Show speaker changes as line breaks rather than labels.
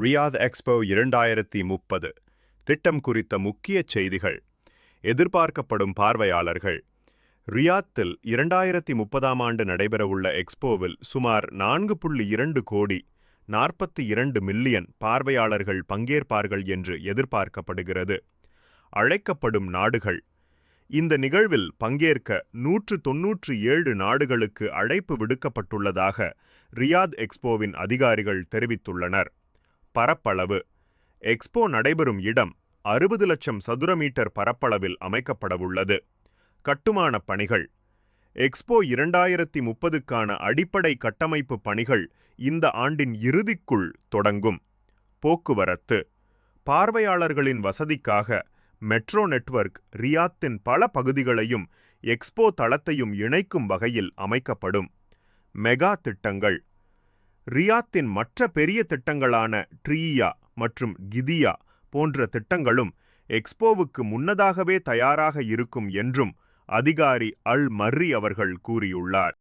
Riyadh expo இரண்டாயிரத்தி முப்பது. திட்டம் குறித்த முக்கிய செய்திகள். எதிர்பார்க்கப்படும் பார்வையாளர்கள். ரியாத்தில் இரண்டாயிரத்தி முப்பதாம் ஆண்டு நடைபெறவுள்ள எக்ஸ்போவில் சுமார் நான்கு புள்ளி இரண்டு கோடி நாற்பத்தி இரண்டு மில்லியன் பார்வையாளர்கள் பங்கேற்பார்கள் என்று எதிர்பார்க்கப்படுகிறது. அழைக்கப்படும் நாடுகள். இந்த நிகழ்வில் பங்கேற்க நூற்று தொன்னூற்று ஏழு நாடுகளுக்கு அழைப்பு விடுக்கப்பட்டுள்ளதாக ரியாத் எக்ஸ்போவின் அதிகாரிகள் தெரிவித்துள்ளனர். பரப்பளவு. எக்ஸ்போ நடைபெறும் இடம் அறுபது லட்சம் சதுர மீட்டர் பரப்பளவில் அமைக்கப்படவுள்ளது. கட்டுமானப் பணிகள். எக்ஸ்போ இரண்டாயிரத்தி முப்பதுக்கான அடிப்படை கட்டமைப்பு பணிகள் இந்த ஆண்டின் இறுதிக்குள் தொடங்கும். போக்குவரத்து. பார்வையாளர்களின் வசதிக்காக மெட்ரோ நெட்வொர்க் ரியாத்தின் பல பகுதிகளையும் எக்ஸ்போ தளத்தையும் இணைக்கும் வகையில் அமைக்கப்படும். மெகா திட்டங்கள். ரியாத்தின் மற்ற பெரிய திட்டங்களான ட்ரீயா மற்றும் கிதியா போன்ற திட்டங்களும் எக்ஸ்போவுக்கு முன்னதாகவே தயாராக இருக்கும் என்றும் அதிகாரி அல் மர்ரி அவர்கள் கூறியுள்ளார்.